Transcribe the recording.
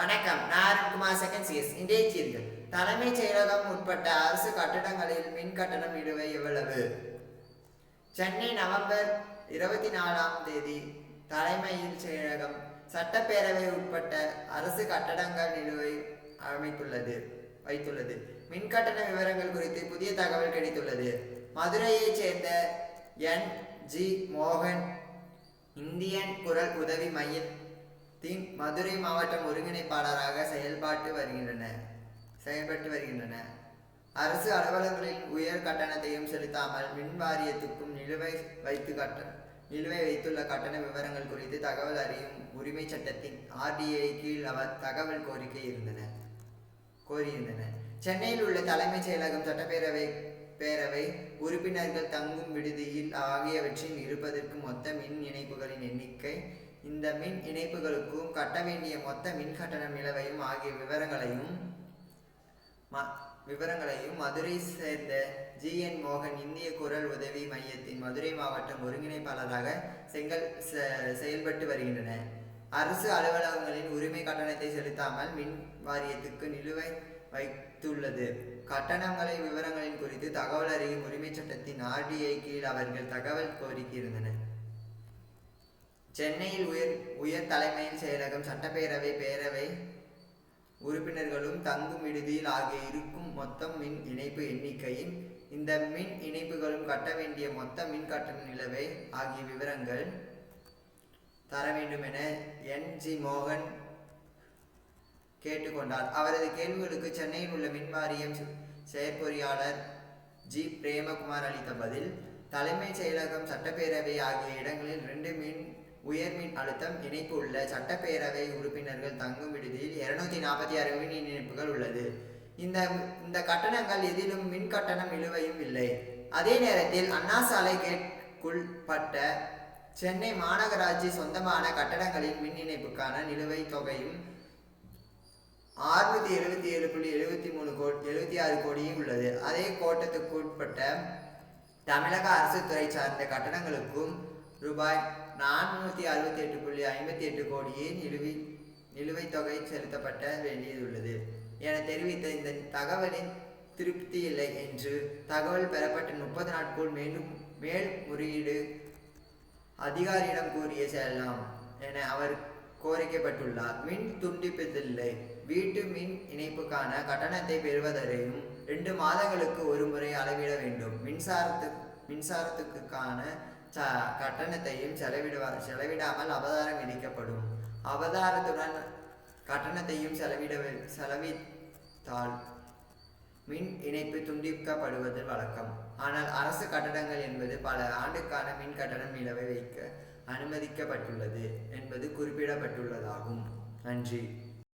வணக்கம். நான் Arunkumar second CS இன்றைய செய்திகள் தலைமைச் செயலகம் உட்பட்ட அரசு கட்டடங்களில் மின் கட்டணம் நிலுவை எவ்வளவு? சென்னை நவம்பர் இருபத்தி நாலாம் தேதி தலைமையில் செயலகம் சட்டப்பேரவை உட்பட்ட அரசு கட்டடங்கள் நிலுவை அமைத்துள்ளது வைத்துள்ளது. மின் கட்டண விவரங்கள் குறித்து புதிய தகவல் கிடைத்துள்ளது. மதுரையைச் சேர்ந்த என் ஜி மோகன் இந்தியன் குரல் உதவி மையம் திங் மதுரை மாவட்டம் ஒருங்கிணைப்பாளராக செயல்பாட்டு வருகின்றன செயல்பட்டு வருகின்றன. அரசு அலுவலகங்களில் உயர் கட்டணத்தையும் செலுத்தாமல் மின் வாரியத்துக்கும் நிலுவை வைத்து கட்ட நிலுவை வைத்துள்ள கட்டண விவரங்கள் குறித்து தகவல் அறியும் உரிமை சட்டத்தின் ஆர்டிஐ கீழ் அவர் தகவல் கோரிக்கை இருந்தன கோரியிருந்தன. சென்னையில் உள்ள தலைமைச் செயலகம் சட்டப்பேரவை பேரவை உறுப்பினர்கள் தங்கும் விடுதியில் ஆகியவற்றில் இருப்பதற்கு மொத்த மின் இணைப்புகளின் எண்ணிக்கை இந்த மின் இணைப்புகளுக்கும் கட்ட வேண்டிய மொத்த மின் கட்டணம் நிலவையும் ஆகிய விவரங்களையும் ம- விவரங்களையும் மதுரை சேர்ந்த ஜி. என். மோகன் இந்திய குரல் உதவி மையத்தின் மதுரை மாவட்டம் ஒருங்கிணைப்பாளராக செங்கல் செ- செயல்பட்டு வருகின்றன அரசு அலுவலகங்களின் உரிமை கட்டணத்தை செலுத்தாமல் மின் வாரியத்துக்கு நிலுவை வைத்துள்ளது. கட்டணங்களை விவரங்களின் குறித்து தகவல் அறியும் உரிமை சட்டத்தின் ஆர்டிஐ கீழ் அவர்கள் தகவல் கோரிக்கை இருந்தனர். சென்னையில் உயர் உயர் தலைமையின் செயலகம் சட்டப்பேரவை பேரவை உறுப்பினர்களும் தங்கும் விடுதியில் ஆகிய இருக்கும் மொத்தம் மின் இணைப்பு எண்ணிக்கையின் இந்த மின் இணைப்புகளும் கட்ட வேண்டிய மொத்த மின் கட்டண நிலவை ஆகிய விவரங்கள் தர வேண்டும் என என். ஜி. மோகன் கேட்டுக்கொண்டார். அவரது கேள்விகளுக்கு சென்னையில் உள்ள மின் வாரியம் செயற்பொறியாளர் ஜி. பிரேமகுமார் அளித்த பதில் தலைமைச் செயலகம் சட்டப்பேரவை ஆகிய இடங்களில் ரெண்டு மின் உயர்மின் அழுத்தம் இணைப்பு உள்ள சட்டப்பேரவை உறுப்பினர்கள் தங்கும் விடுதியில் இருநூத்தி நாற்பத்தி ஆறு மின் இணைப்புகள் உள்ளது. இந்த இந்த கட்டணங்கள் எதிலும் மின் கட்டணம் நிலுவையும் இல்லை. அதே நேரத்தில் அண்ணா சாலை கேட்குள்பட்ட சென்னை மாநகராட்சி சொந்தமான கட்டடங்களின் மின் இணைப்புக்கான நிலுவைத் தொகையும் அறுநூத்தி எழுபத்தி ஏழு புள்ளி எழுபத்தி மூணு கோடி எழுபத்தி ஆறு கோடியும் உள்ளது. அதே கோட்டத்துக்கு உட்பட்ட தமிழக அரசு துறை சார்ந்த கட்டணங்களுக்கும் ரூபாய் நானூற்றி அறுபத்தி எட்டு புள்ளி ஐம்பத்தி எட்டு கோடியே நிலுவை நிலுவைத் தொகை செலுத்தப்பட்ட வேண்டியதுள்ளது என தெரிவித்த இந்த தகவலின் திருப்தி இல்லை என்று தகவல் பெறப்பட்ட முப்பது நாட்கள் மேலும் மேல்முறையீடு அதிகாரியிடம் கூறிய செல்லலாம் என அவர் கோரிக்கப்பட்டுள்ளார். மின் துண்டிப்பதில்லை. வீட்டு மின் இணைப்புக்கான கட்டணத்தை பெறுவதையும் ரெண்டு மாதங்களுக்கு ஒரு முறை அளவிட வேண்டும். மின்சாரத்து மின்சாரத்துக்கான ச கட்டணத்தையும் செலவிடுவா செலவிடாமல் அவதாரம் விதிக்கப்படும் அவதாரத்துடன் கட்டணத்தையும் செலவிட செலவித்தால் மின் இணைப்பு துண்டிக்கப்படுவது வழக்கம். ஆனால் அரசு கட்டடங்கள் என்பது பல ஆண்டுக்கான மின் கட்டணம் நிலவை வைக்க அனுமதிக்கப்பட்டுள்ளது என்பது குறிப்பிடப்பட்டுள்ளதாகும். நன்றி.